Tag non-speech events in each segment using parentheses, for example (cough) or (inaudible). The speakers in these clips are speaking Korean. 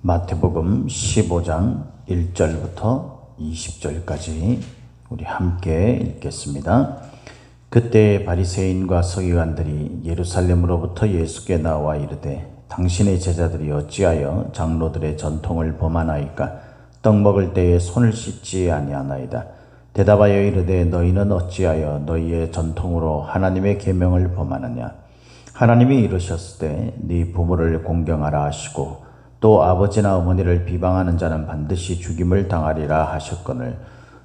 마태복음 15장 1절부터 20절까지 우리 함께 읽겠습니다. 그때 바리새인과 서기관들이 예루살렘으로부터 예수께 나와 이르되 당신의 제자들이 어찌하여 장로들의 전통을 범하나이까 떡 먹을 때에 손을 씻지 아니하나이다. 대답하여 이르되 너희는 어찌하여 너희의 전통으로 하나님의 계명을 범하느냐 하나님이 이르셨을 때 네 부모를 공경하라 하시고 또 아버지나 어머니를 비방하는 자는 반드시 죽임을 당하리라 하셨거늘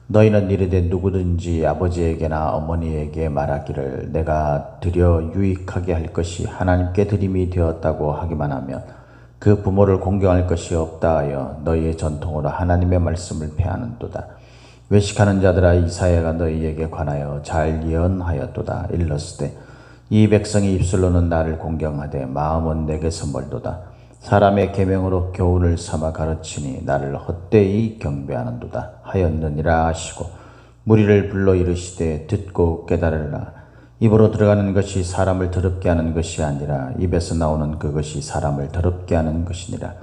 너희는 이르되 누구든지 아버지에게나 어머니에게 말하기를 내가 드려 유익하게 할 것이 하나님께 드림이 되었다고 하기만 하면 그 부모를 공경할 것이 없다 하여 너희의 전통으로 하나님의 말씀을 패하는도다. 외식하는 자들아 이사야가 너희에게 관하여 잘 예언하였도다. 일렀을 때이 백성이 입술로는 나를 공경하되 마음은 내게서 멀도다 사람의 계명으로 교훈을 삼아 가르치니 나를 헛되이 경배하는도다 하였느니라 하시고 무리를 불러 이르시되 듣고 깨달으라. 입으로 들어가는 것이 사람을 더럽게 하는 것이 아니라 입에서 나오는 그것이 사람을 더럽게 하는 것이니라.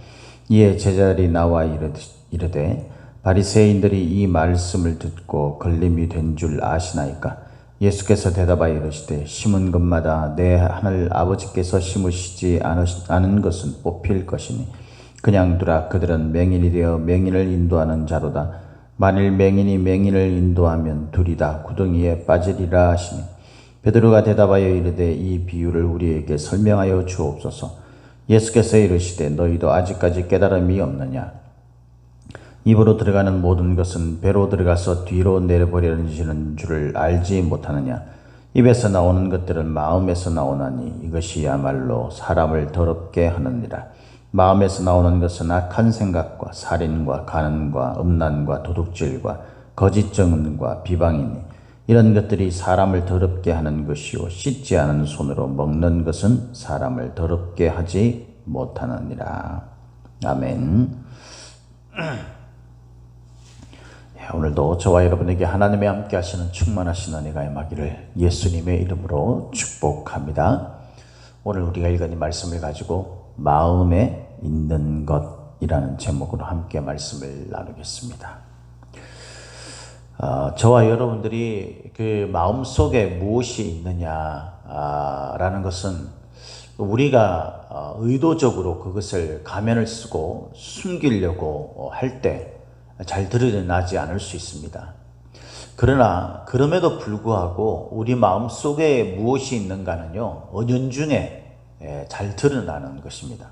이에 제자들이 나와 이르되 바리새인들이 이 말씀을 듣고 걸림이 된 줄 아시나이까 예수께서 대답하여 이르시되 심은 것마다 내 하늘 아버지께서 심으시지 않은 것은 뽑힐 것이니 그냥 두라. 그들은 맹인이 되어 맹인을 인도하는 자로다. 만일 맹인이 맹인을 인도하면 둘이 다. 구덩이에 빠지리라 하시니 베드로가 대답하여 이르되 이 비유를 우리에게 설명하여 주옵소서. 예수께서 이르시되 너희도 아직까지 깨달음이 없느냐 입으로 들어가는 모든 것은 배로 들어가서 뒤로 내려버리는 줄을 알지 못하느냐? 입에서 나오는 것들은 마음에서 나오나니 이것이야말로 사람을 더럽게 하느니라. 마음에서 나오는 것은 악한 생각과 살인과 간음과 음란과 도둑질과 거짓 증언과 비방이니 이런 것들이 사람을 더럽게 하는 것이요 씻지 않은 손으로 먹는 것은 사람을 더럽게 하지 못하느니라. 아멘. (clears throat) 예, 오늘도 저와 여러분에게 하나님의 함께 하시는 충만하신 은혜가 임하기를 예수님의 이름으로 축복합니다. 오늘 우리가 읽은 이 말씀을 가지고 마음에 있는 것이라는 제목으로 함께 말씀을 나누겠습니다. 어, 저와 여러분들이 그 마음 속에 무엇이 있느냐라는 것은 우리가 어, 의도적으로 그것을 가면을 쓰고 숨기려고 할 때 잘 드러나지 않을 수 있습니다. 그러나 그럼에도 불구하고 우리 마음 속에 무엇이 있는가는요, 은연중에 예, 잘 드러나는 것입니다.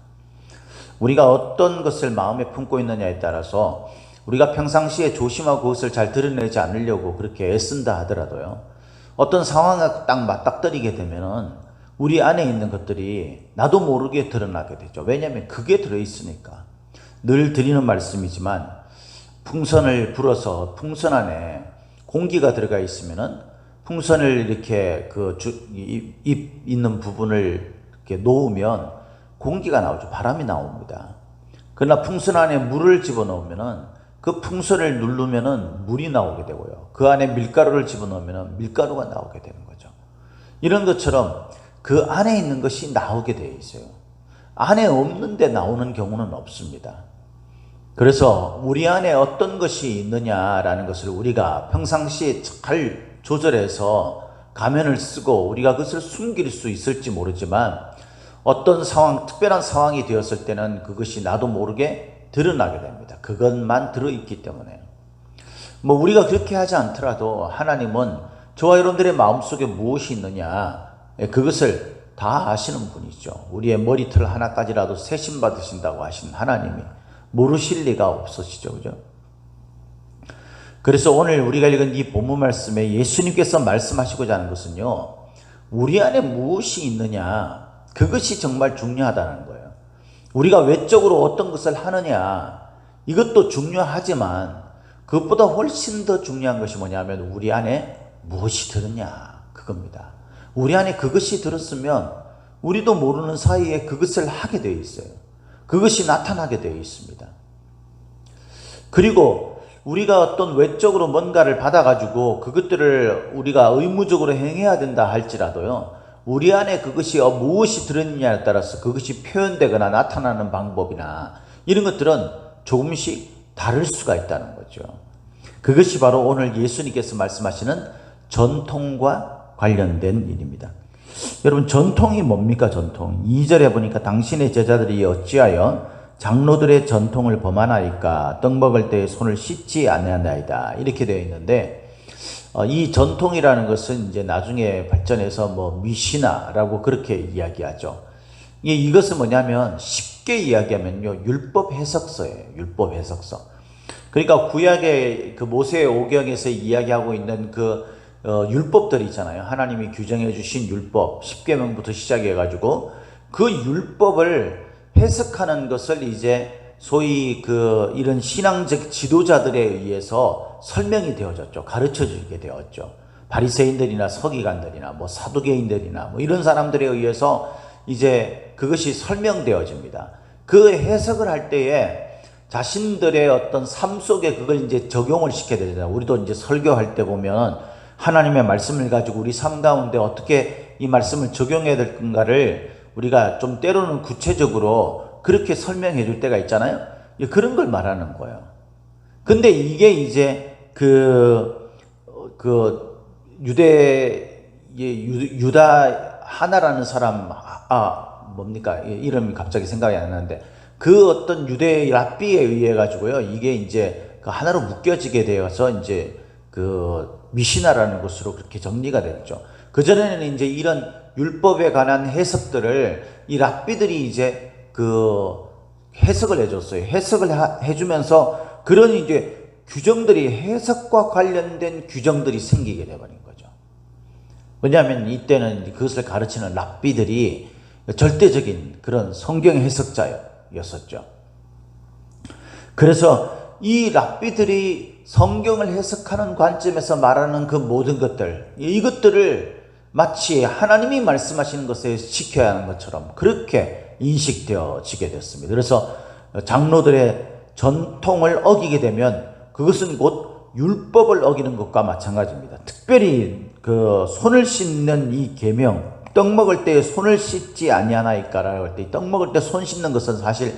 우리가 어떤 것을 마음에 품고 있느냐에 따라서 우리가 평상시에 조심하고 그것을 잘 드러내지 않으려고 그렇게 애쓴다 하더라도요, 어떤 상황에 딱 맞닥뜨리게 되면은 우리 안에 있는 것들이 나도 모르게 드러나게 되죠. 왜냐하면 그게 들어있으니까. 늘 드리는 말씀이지만 풍선을 불어서 풍선 안에 공기가 들어가 있으면은 풍선을 이렇게 그입 있는 부분을 이렇게 놓으면 공기가 나오죠. 바람이 나옵니다. 그러나 풍선 안에 물을 집어넣으면은 그 풍선을 누르면은 물이 나오게 되고요. 그 안에 밀가루를 집어넣으면은 밀가루가 나오게 되는 거죠. 이런 것처럼 그 안에 있는 것이 나오게 되어 있어요. 안에 없는데 나오는 경우는 없습니다. 그래서 우리 안에 어떤 것이 있느냐라는 것을 우리가 평상시에 잘 조절해서 가면을 쓰고 우리가 그것을 숨길 수 있을지 모르지만 어떤 상황, 특별한 상황이 되었을 때는 그것이 나도 모르게 드러나게 됩니다. 그것만 들어있기 때문에. 뭐 우리가 그렇게 하지 않더라도 하나님은 저와 여러분들의 마음속에 무엇이 있느냐 예, 그것을 다 아시는 분이죠. 우리의 머리털 하나까지라도 세심 받으신다고 하신 하나님이 모르실 리가 없으시죠. 그죠? 그래서 오늘 우리가 읽은 이 본문 말씀에 예수님께서 말씀하시고자 하는 것은요, 우리 안에 무엇이 있느냐, 그것이 정말 중요하다는 거예요. 우리가 외적으로 어떤 것을 하느냐, 이것도 중요하지만, 그것보다 훨씬 더 중요한 것이 뭐냐면, 우리 안에 무엇이 들었냐, 그겁니다. 우리 안에 그것이 들었으면, 우리도 모르는 사이에 그것을 하게 되어 있어요. 그것이 나타나게 되어 있습니다. 그리고 우리가 어떤 외적으로 뭔가를 받아가지고 그것들을 우리가 의무적으로 행해야 된다 할지라도요, 우리 안에 그것이 무엇이 들었느냐에 따라서 그것이 표현되거나 나타나는 방법이나 이런 것들은 조금씩 다를 수가 있다는 거죠. 그것이 바로 오늘 예수님께서 말씀하시는 전통과 관련된 일입니다. 여러분 전통이 뭡니까 전통? 2절에 보니까 당신의 제자들이 어찌하여 장로들의 전통을 범하나이까 떡 먹을 때 손을 씻지 아니하나이다 이렇게 되어 있는데 어, 이 전통이라는 것은 이제 나중에 발전해서 뭐 미시나라고 그렇게 이야기하죠. 이 이것은 뭐냐면 쉽게 이야기하면요 율법 해석서예요. 율법 해석서. 그러니까 구약의 그 모세 오경에서 이야기하고 있는 그 어, 율법들 있잖아요. 하나님이 규정해 주신 율법 10계명부터 시작해 가지고 그 율법을 해석하는 것을 이제 소위 그 이런 신앙적 지도자들에 의해서 설명이 되어졌죠. 가르쳐 주게 되었죠. 바리새인들이나 서기관들이나 뭐 사두개인들이나 뭐 이런 사람들에 의해서 이제 그것이 설명되어집니다. 그 해석을 할 때에 자신들의 어떤 삶 속에 그걸 이제 적용을 시켜야 되잖아요. 우리도 이제 설교할 때 보면 하나님의 말씀을 가지고 우리 삶 가운데 어떻게 이 말씀을 적용해야 될 건가를 우리가 좀 때로는 구체적으로 그렇게 설명해 줄 때가 있잖아요. 예, 그런 걸 말하는 거예요. 근데 이게 이제 그, 어, 그 유대, 예, 유- 유다 하나라는 사람, 아, 아, 뭡니까? 예, 이름이 갑자기 생각이 안 나는데 그 어떤 유대 랍비에 의해 가지고요. 이게 이제 그 하나로 묶여지게 되어서 이제 그 미시나라는 것으로 그렇게 정리가 됐죠. 그전에는 이제 이런 율법에 관한 해석들을 이 랍비들이 이제 그 해석을 해줬어요. 해석을 하- 해주면서 그런 이제 규정들이 해석과 관련된 규정들이 생기게 돼버린 거죠. 왜냐하면 이때는 그것을 가르치는 랍비들이 절대적인 그런 성경 해석자였었죠. 그래서 이 랍비들이 성경을 해석하는 관점에서 말하는 그 모든 것들, 이것들을 마치 하나님이 말씀하시는 것에 지켜야 하는 것처럼 그렇게 인식되어지게 됐습니다. 그래서 장로들의 전통을 어기게 되면 그것은 곧 율법을 어기는 것과 마찬가지입니다. 특별히 그 손을 씻는 이 계명, 떡 먹을 때 손을 씻지 아니하나이까라고 할 때 떡 먹을 때 손 씻는 것은 사실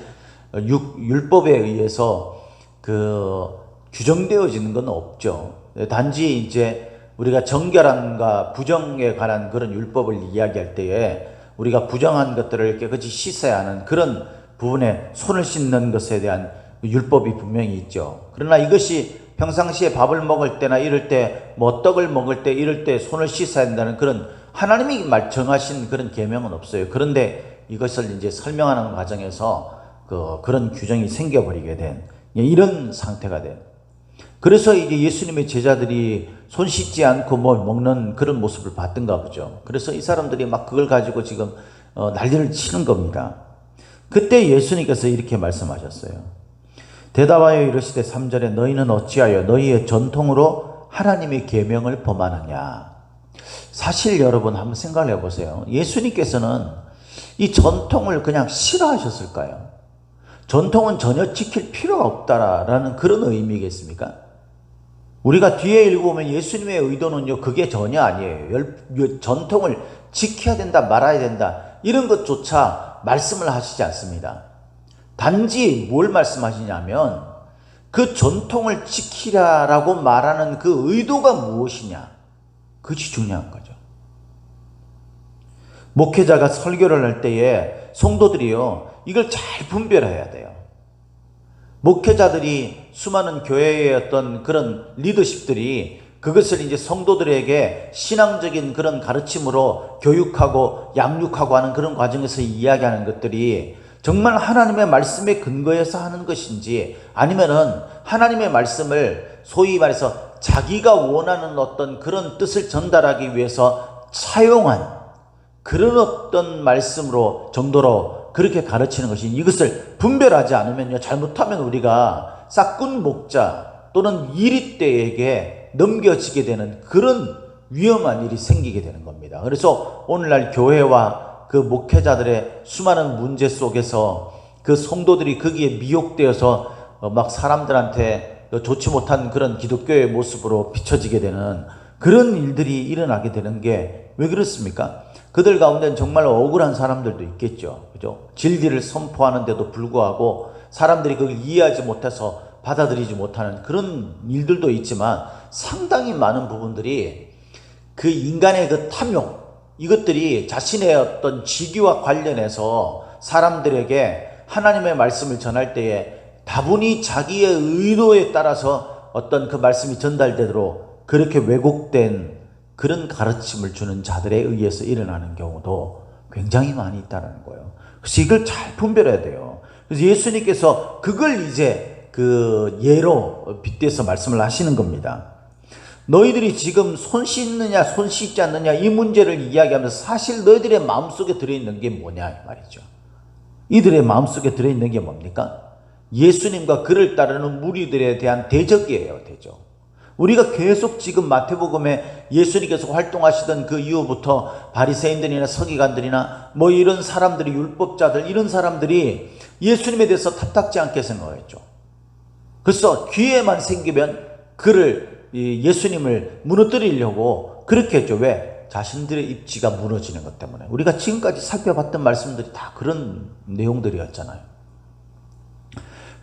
육, 율법에 의해서 그 규정되어지는 건 없죠. 단지 이제 우리가 정결함과 부정에 관한 그런 율법을 이야기할 때에 우리가 부정한 것들을 깨끗이 씻어야 하는 그런 부분에 손을 씻는 것에 대한 율법이 분명히 있죠. 그러나 이것이 평상시에 밥을 먹을 때나 이럴 때, 뭐 떡을 먹을 때 이럴 때 손을 씻어야 한다는 그런 하나님이 말 정하신 그런 계명은 없어요. 그런데 이것을 이제 설명하는 과정에서 그 그런 규정이 생겨버리게 된 이런 상태가 된. 그래서 이제 예수님의 제자들이 손 씻지 않고 뭘 먹는 그런 모습을 봤던가 보죠. 그래서 이 사람들이 막 그걸 가지고 지금 어, 난리를 치는 겁니다. 그때 예수님께서 이렇게 말씀하셨어요. 대답하여 이르시되 3절에 너희는 어찌하여 너희의 전통으로 하나님의 계명을 범하느냐. 사실 여러분 한번 생각을 해보세요. 예수님께서는 이 전통을 그냥 싫어하셨을까요? 전통은 전혀 지킬 필요가 없다라는 그런 의미겠습니까? 우리가 뒤에 읽어보면 예수님의 의도는요, 그게 전혀 아니에요. 열- 전통을 지켜야 된다, 말아야 된다, 이런 것조차 말씀을 하시지 않습니다. 단지 뭘 말씀하시냐면, 그 전통을 지키라라고 말하는 그 의도가 무엇이냐. 그것이 중요한 거죠. 목회자가 설교를 할 때에 성도들이요, 이걸 잘 분별해야 돼요. 목회자들이 수많은 교회의 어떤 그런 리더십들이 그것을 이제 성도들에게 신앙적인 그런 가르침으로 교육하고 양육하고 하는 그런 과정에서 이야기하는 것들이 정말 하나님의 말씀에 근거해서 하는 것인지 아니면은 하나님의 말씀을 소위 말해서 자기가 원하는 어떤 그런 뜻을 전달하기 위해서 사용한 그런 어떤 말씀으로 정도로 그렇게 가르치는 것이 이것을 분별하지 않으면요 잘못하면 우리가 싹군 목자 또는 이리떼에게 넘겨지게 되는 그런 위험한 일이 생기게 되는 겁니다. 그래서 오늘날 교회와 그 목회자들의 수많은 문제 속에서 그 성도들이 거기에 미혹되어서 어, 막 사람들한테 좋지 못한 그런 기독교의 모습으로 비춰지게 되는 그런 일들이 일어나게 되는 게 왜 그렇습니까? 그들 가운데는 정말 억울한 사람들도 있겠죠. 그죠? 진리를 선포하는데도 불구하고 사람들이 그걸 이해하지 못해서 받아들이지 못하는 그런 일들도 있지만 상당히 많은 부분들이 그 인간의 그 탐욕 이것들이 자신의 어떤 직위와 관련해서 사람들에게 하나님의 말씀을 전할 때에 다분히 자기의 의도에 따라서 어떤 그 말씀이 전달되도록 그렇게 왜곡된 그런 가르침을 주는 자들에 의해서 일어나는 경우도 굉장히 많이 있다는 거예요. 그래서 이걸 잘 분별해야 돼요. 그래서 예수님께서 그걸 이제 그 예로 빗대서 말씀을 하시는 겁니다. 너희들이 지금 손 씻느냐 손 씻지 않느냐 이 문제를 이야기하면서 사실 너희들의 마음속에 들어있는 게 뭐냐 이 말이죠. 이들의 마음속에 들어있는 게 뭡니까? 예수님과 그를 따르는 무리들에 대한 대적이에요, 대적. 우리가 계속 지금 마태복음에 예수님께서 활동하시던 그 이후부터 바리새인들이나 서기관들이나 뭐 이런 사람들이 율법자들 이런 사람들이 예수님에 대해서 탑탁지 않게 생각했죠. 그래서 기회만 생기면 그를 이 예수님을 무너뜨리려고 그렇게 했죠. 왜? 자신들의 입지가 무너지는 것 때문에. 우리가 지금까지 살펴봤던 말씀들이 다 그런 내용들이었잖아요.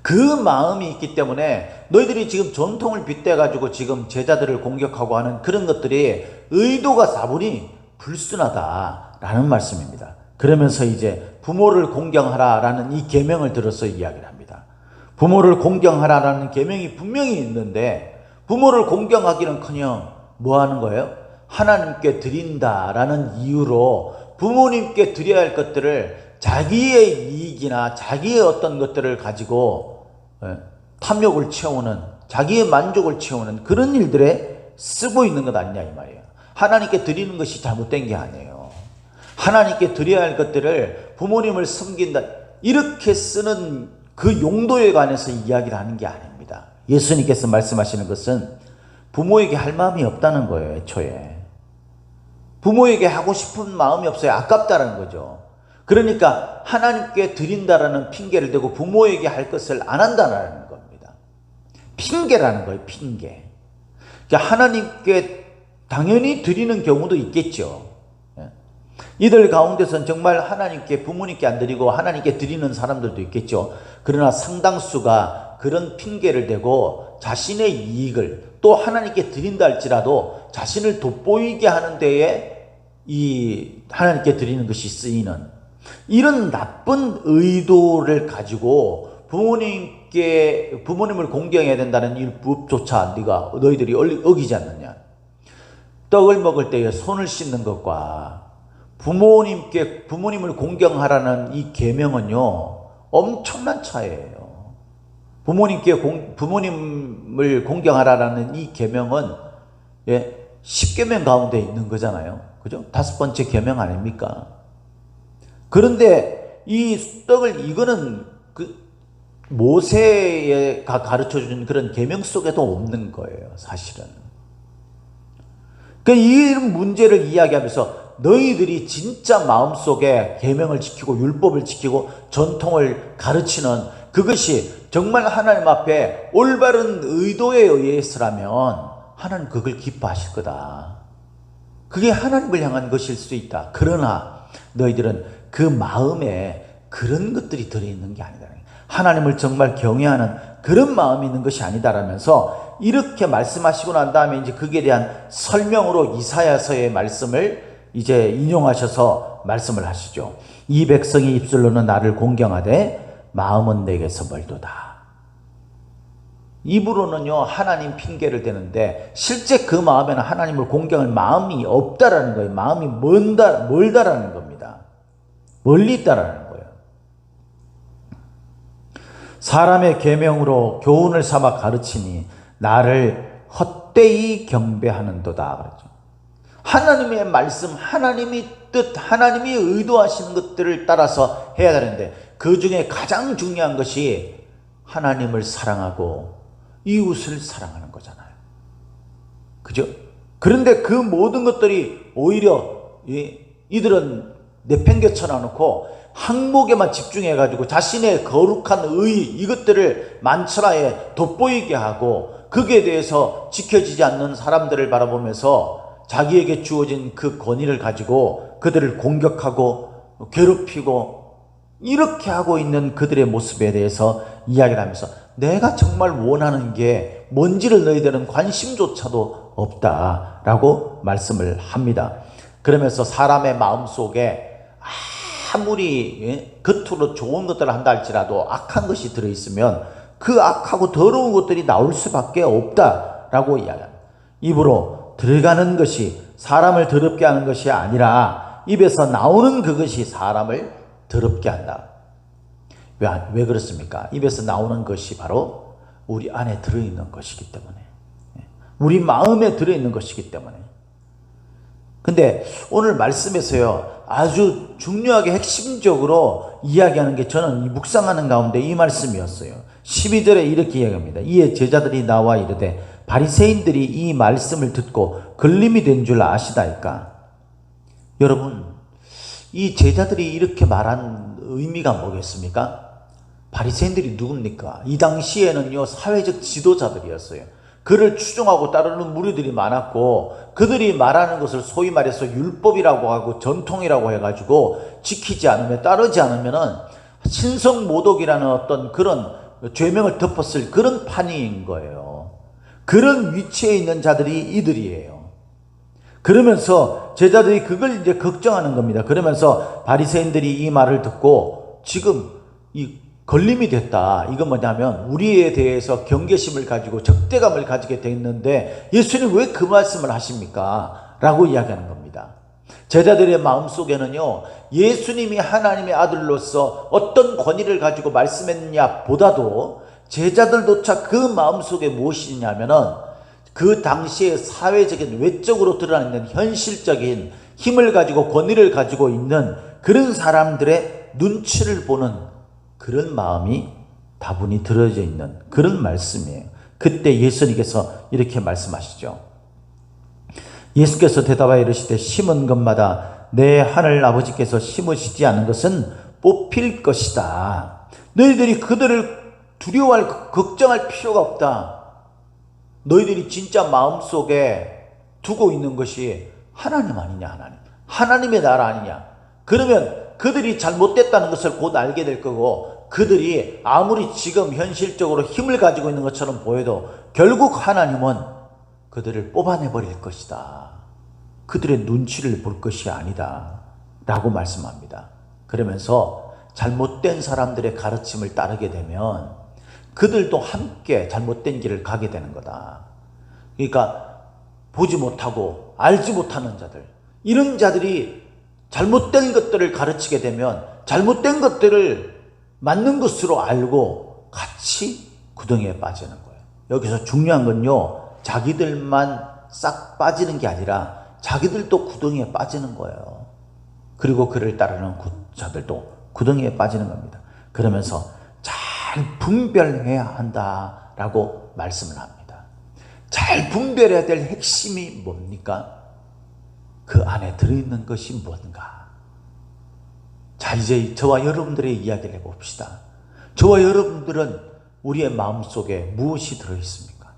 그 마음이 있기 때문에 너희들이 지금 전통을 빗대가지고 지금 제자들을 공격하고 하는 그런 것들이 의도가 다분히 불순하다라는 말씀입니다. 그러면서 이제 부모를 공경하라라는 이 계명을 들어서 이야기를 합니다. 부모를 공경하라라는 계명이 분명히 있는데 부모를 공경하기는커녕 뭐 하는 거예요? 하나님께 드린다라는 이유로 부모님께 드려야 할 것들을 자기의 이익이나 자기의 어떤 것들을 가지고 예, 탐욕을 채우는 자기의 만족을 채우는 그런 일들에 쓰고 있는 것 아니냐 이 말이에요. 하나님께 드리는 것이 잘못된 게 아니에요. 하나님께 드려야 할 것들을 부모님을 섬긴다 이렇게 쓰는 그 용도에 관해서 이야기를 하는 게 아닙니다. 예수님께서 말씀하시는 것은 부모에게 할 마음이 없다는 거예요, 애초에. 부모에게 하고 싶은 마음이 없어요. 아깝다는 거죠. 그러니까 하나님께 드린다라는 핑계를 대고 부모에게 할 것을 안 한다는 겁니다. 핑계라는 거예요, 핑계. 그러니까 하나님께 당연히 드리는 경우도 있겠죠. 예. 이들 가운데선 정말 하나님께 부모님께 안 드리고 하나님께 드리는 사람들도 있겠죠. 그러나 상당수가 그런 핑계를 대고 자신의 이익을 또 하나님께 드린다 할지라도 자신을 돋보이게 하는 데에 이 하나님께 드리는 것이 쓰이는 이런 나쁜 의도를 가지고 부모님께 부모님을 공경해야 된다는 율법조차 네가 너희들이 어기지 않느냐. 떡을 먹을 때에 손을 씻는 것과 부모님께 부모님을 공경하라는 이 계명은요 엄청난 차이예요. 부모님께 공, 부모님을 공경하라는 이 계명은 예, 10계명 가운데 있는 거잖아요. 그죠? 다섯 번째 계명 아닙니까? 그런데 이 떡을 이거는 그 모세가 가르쳐 준 그런 계명 속에도 없는 거예요, 사실은. 그이 문제를 이야기하면서 너희들이 진짜 마음속에 계명을 지키고 율법을 지키고 전통을 가르치는 그것이 정말 하나님 앞에 올바른 의도에 의해서라면 하나님 그걸 기뻐하실 거다. 그게 하나님을 향한 것일 수 있다. 그러나 너희들은 그 마음에 그런 것들이 들어있는 게 아니다. 하나님을 정말 경외하는 그런 마음이 있는 것이 아니다라면서 이렇게 말씀하시고 난 다음에 이제 그에 대한 설명으로 이사야서의 말씀을 이제 인용하셔서 말씀을 하시죠. 이 백성의 입술로는 나를 공경하되 마음은 내게서 멀도다. 입으로는요 하나님 핑계를 대는데 실제 그 마음에는 하나님을 공경할 마음이 없다라는 거예요. 마음이 먼다 멀다라는 겁니다. 멀리 있다라는 거예요. 사람의 계명으로 교훈을 삼아 가르치니 나를 헛되이 경배하는도다 그랬죠. 하나님의 말씀, 하나님이 뜻, 하나님이 의도하시는 것들을 따라서 해야 되는데 그 중에 가장 중요한 것이 하나님을 사랑하고 이웃을 사랑하는 거잖아요. 그죠? 그런데 그 모든 것들이 오히려 이들은 내팽개쳐 놔 놓고 항목에만 집중해 가지고 자신의 거룩한 의 이것들을 만천하에 돋보이게 하고 거기에 대해서 지켜지지 않는 사람들을 바라보면서 자기에게 주어진 그 권위를 가지고 그들을 공격하고 괴롭히고 이렇게 하고 있는 그들의 모습에 대해서 이야기를 하면서 내가 정말 원하는 게 뭔지를 너희들은 관심조차도 없다라고 말씀을 합니다. 그러면서 사람의 마음 속에 아무리 예, 겉으로 좋은 것들을 한다 할지라도 악한 것이 들어있으면 그 악하고 더러운 것들이 나올 수밖에 없다라고 이야기합니다. 입으로 들어가는 것이 사람을 더럽게 하는 것이 아니라 입에서 나오는 그것이 사람을 더럽게 한다. 왜, 왜 그렇습니까? 입에서 나오는 것이 바로 우리 안에 들어있는 것이기 때문에. 예. 우리 마음에 들어있는 것이기 때문에. 근데 오늘 말씀에서요, 아주 중요하게 핵심적으로 이야기하는 게 저는 이 묵상하는 가운데 이 말씀이었어요. 12절에 이렇게 이야기합니다. 이에 제자들이 나와 이르되 바리새인들이 이 말씀을 듣고 걸림이 된 줄 아시다니까. 여러분, 이 제자들이 이렇게 말한 의미가 뭐겠습니까? 바리새인들이 누굽니까? 이 당시에는요 사회적 지도자들이었어요. 그를 추종하고 따르는 무리들이 많았고 그들이 말하는 것을 소위 말해서 율법이라고 하고 전통이라고 해가지고 지키지 않으면 따르지 않으면은 신성 모독이라는 어떤 그런 죄명을 덮었을 그런 판이인 거예요. 그런 위치에 있는 자들이 이들이에요. 그러면서 제자들이 그걸 이제 걱정하는 겁니다. 그러면서 바리새인들이 이 말을 듣고 지금 이 걸림이 됐다. 이건 뭐냐면 우리에 대해서 경계심을 가지고 적대감을 가지게 됐는데 예수님 왜 그 말씀을 하십니까? 라고 이야기하는 겁니다. 제자들의 마음속에는요. 예수님이 하나님의 아들로서 어떤 권위를 가지고 말씀했냐 보다도 제자들조차 그 마음속에 무엇이냐면은 그 당시에 사회적인 외적으로 드러나는 현실적인 힘을 가지고 권위를 가지고 있는 그런 사람들의 눈치를 보는 그런 마음이 다분히 들어져 있는 그런 말씀이에요. 그때 예수님께서 이렇게 말씀하시죠. 예수께서 대답하여 이르시되 심은 것마다 내 하늘 아버지께서 심으시지 않은 것은 뽑힐 것이다. 너희들이 그들을 두려워할 걱정할 필요가 없다. 너희들이 진짜 마음속에 두고 있는 것이 하나님 아니냐 하나님. 하나님의 나라 아니냐. 그러면 그들이 잘못됐다는 것을 곧 알게 될 거고 그들이 아무리 지금 현실적으로 힘을 가지고 있는 것처럼 보여도 결국 하나님은 그들을 뽑아내 버릴 것이다. 그들의 눈치를 볼 것이 아니다. 라고 말씀합니다. 그러면서 잘못된 사람들의 가르침을 따르게 되면 그들도 함께 잘못된 길을 가게 되는 거다. 그러니까 보지 못하고 알지 못하는 자들, 이런 자들이 잘못된 것들을 가르치게 되면 잘못된 것들을 맞는 것으로 알고 같이 구덩이에 빠지는 거예요. 여기서 중요한 건요, 자기들만 싹 빠지는 게 아니라 자기들도 구덩이에 빠지는 거예요. 그리고 그를 따르는 자들도 구덩이에 빠지는 겁니다. 그러면서 잘 분별해야 한다라고 말씀을 합니다. 잘 분별해야 될 핵심이 뭡니까? 그 안에 들어있는 것이 뭔가. 자, 이제 저와 여러분들의 이야기를 해봅시다. 저와 여러분들은 우리의 마음 속에 무엇이 들어있습니까?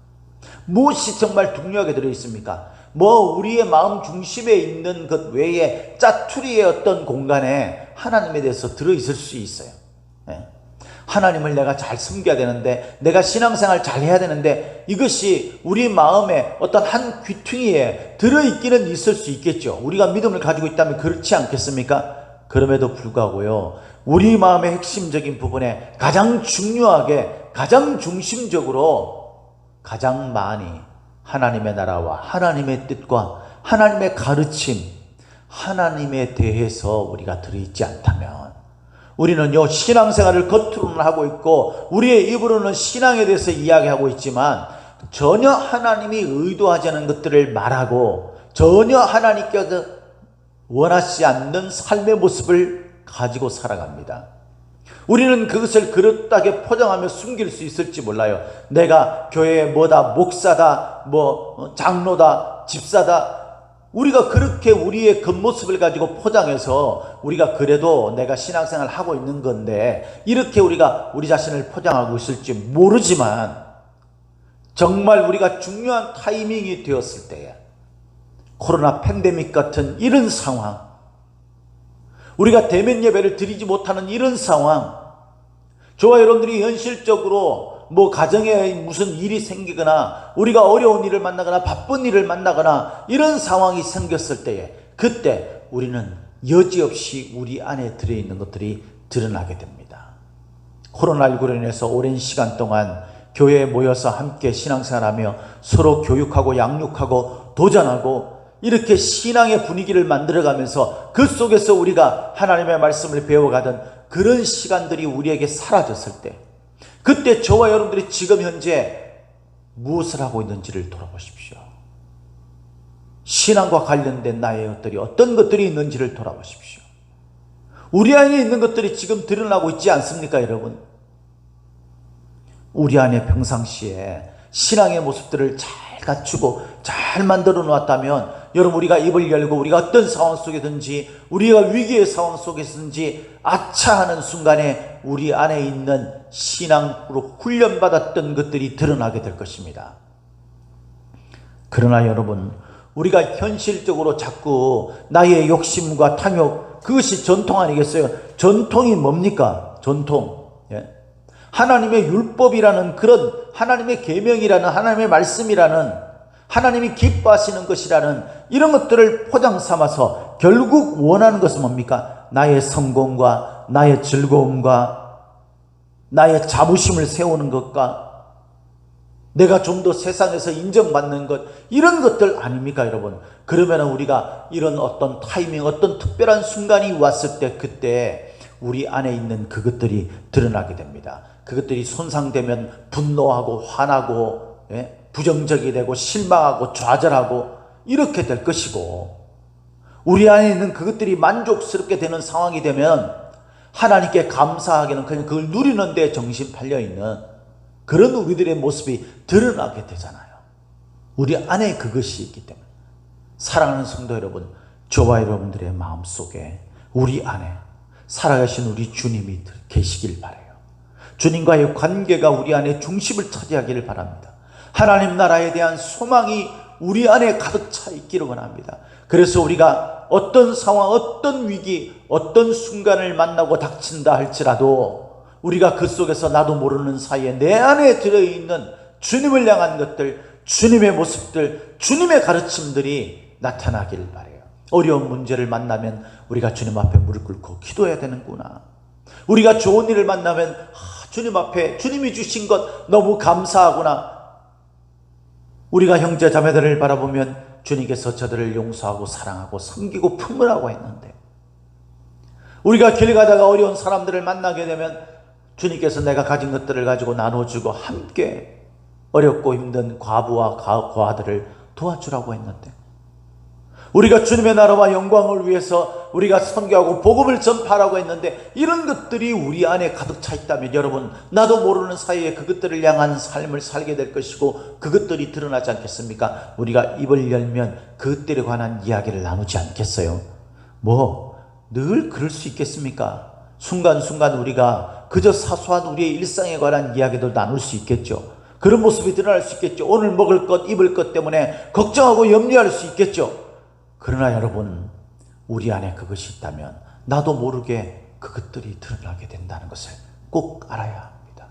무엇이 정말 중요하게 들어있습니까? 뭐, 우리의 마음 중심에 있는 것 외에 짜투리의 어떤 공간에 하나님에 대해서 들어있을 수 있어요. 네. 하나님을 내가 잘 섬겨야 되는데, 내가 신앙생활 잘 해야 되는데, 이것이 우리 마음에 어떤 한 귀퉁이에 들어있기는 있을 수 있겠죠. 우리가 믿음을 가지고 있다면 그렇지 않겠습니까? 그럼에도 불구하고요, 우리 마음의 핵심적인 부분에 가장 중요하게, 가장 중심적으로, 가장 많이 하나님의 나라와 하나님의 뜻과 하나님의 가르침, 하나님에 대해서 우리가 들어있지 않다면, 우리는요, 신앙생활을 겉으로는 하고 있고, 우리의 입으로는 신앙에 대해서 이야기하고 있지만, 전혀 하나님이 의도하지 않은 것들을 말하고, 전혀 하나님께서 원하지 않는 삶의 모습을 가지고 살아갑니다. 우리는 그것을 그릇하게 포장하며 숨길 수 있을지 몰라요. 내가 교회에 뭐다, 목사다, 뭐, 장로다, 집사다, 우리가 그렇게 우리의 겉모습을 가지고 포장해서 우리가 그래도 내가 신앙생활 하고 있는 건데 이렇게 우리가 우리 자신을 포장하고 있을지 모르지만 정말 우리가 중요한 타이밍이 되었을 때에 코로나 팬데믹 같은 이런 상황 우리가 대면 예배를 드리지 못하는 이런 상황, 저와 여러분들이 현실적으로 뭐 가정에 무슨 일이 생기거나 우리가 어려운 일을 만나거나 바쁜 일을 만나거나 이런 상황이 생겼을 때에 그때 우리는 여지없이 우리 안에 들어있는 것들이 드러나게 됩니다. 코로나19로 인해서 오랜 시간 동안 교회에 모여서 함께 신앙생활하며 서로 교육하고 양육하고 도전하고 이렇게 신앙의 분위기를 만들어가면서 그 속에서 우리가 하나님의 말씀을 배워가던 그런 시간들이 우리에게 사라졌을 때 그때 저와 여러분들이 지금 현재 무엇을 하고 있는지를 돌아보십시오. 신앙과 관련된 나의 것들이 어떤 것들이 있는지를 돌아보십시오. 우리 안에 있는 것들이 지금 드러나고 있지 않습니까, 여러분? 우리 안에 평상시에 신앙의 모습들을 잘 갖추고 잘 만들어 놓았다면 여러분 우리가 입을 열고 우리가 어떤 상황 속에든지 우리가 위기의 상황 속에든지 아차 하는 순간에 우리 안에 있는 신앙으로 훈련받았던 것들이 드러나게 될 것입니다. 그러나 여러분 우리가 현실적으로 자꾸 나의 욕심과 탐욕 그것이 전통 아니겠어요? 전통이 뭡니까? 전통. 예? 하나님의 율법이라는 그런 하나님의 계명이라는 하나님의 말씀이라는 하나님이 기뻐하시는 것이라는 이런 것들을 포장 삼아서 결국 원하는 것은 뭡니까? 나의 성공과 나의 즐거움과 나의 자부심을 세우는 것과 내가 좀 더 세상에서 인정받는 것 이런 것들 아닙니까 여러분 그러면 우리가 이런 어떤 타이밍 어떤 특별한 순간이 왔을 때 그때 우리 안에 있는 그것들이 드러나게 됩니다 그것들이 손상되면 분노하고 화나고 예? 부정적이 되고 실망하고 좌절하고 이렇게 될 것이고 우리 안에 있는 그것들이 만족스럽게 되는 상황이 되면 하나님께 감사하기는 그냥 그걸 누리는 데 정신 팔려 있는 그런 우리들의 모습이 드러나게 되잖아요. 우리 안에 그것이 있기 때문에 사랑하는 성도 여러분, 저와 여러분들의 마음 속에 우리 안에 살아가신 우리 주님이 계시길 바래요. 주님과의 관계가 우리 안에 중심을 차지하기를 바랍니다. 하나님 나라에 대한 소망이 우리 안에 가득 차 있기를 원합니다. 그래서 우리가 어떤 상황, 어떤 위기, 어떤 순간을 만나고 닥친다 할지라도 우리가 그 속에서 나도 모르는 사이에 내 안에 들어있는 주님을 향한 것들, 주님의 모습들, 주님의 가르침들이 나타나길 바래요. 어려운 문제를 만나면 우리가 주님 앞에 무릎 꿇고 기도해야 되는구나. 우리가 좋은 일을 만나면 아, 주님 앞에 주님이 주신 것 너무 감사하구나. 우리가 형제 자매들을 바라보면 주님께서 저들을 용서하고 사랑하고 섬기고 품으라고 했는데 우리가 길 가다가 어려운 사람들을 만나게 되면 주님께서 내가 가진 것들을 가지고 나눠주고 함께 어렵고 힘든 과부와 과아들을 도와주라고 했는데 우리가 주님의 나라와 영광을 위해서 우리가 선교하고 복음을 전파하라고 했는데 이런 것들이 우리 안에 가득 차 있다면 여러분 나도 모르는 사이에 그것들을 향한 삶을 살게 될 것이고 그것들이 드러나지 않겠습니까? 우리가 입을 열면 그것들에 관한 이야기를 나누지 않겠어요? 뭐 늘 그럴 수 있겠습니까? 순간순간 우리가 그저 사소한 우리의 일상에 관한 이야기도 나눌 수 있겠죠. 그런 모습이 드러날 수 있겠죠. 오늘 먹을 것, 입을 것 때문에 걱정하고 염려할 수 있겠죠. 그러나 여러분, 우리 안에 그것이 있다면 나도 모르게 그것들이 드러나게 된다는 것을 꼭 알아야 합니다.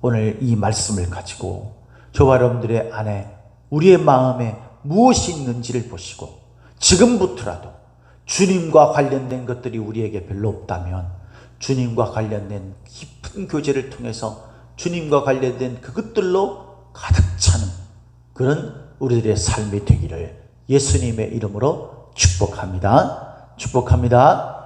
오늘 이 말씀을 가지고 저와 여러분들의 안에 우리의 마음에 무엇이 있는지를 보시고 지금부터라도 주님과 관련된 것들이 우리에게 별로 없다면 주님과 관련된 깊은 교제를 통해서 주님과 관련된 그것들로 가득 차는 그런 우리들의 삶이 되기를 예수님의 이름으로 축복합니다. 축복합니다.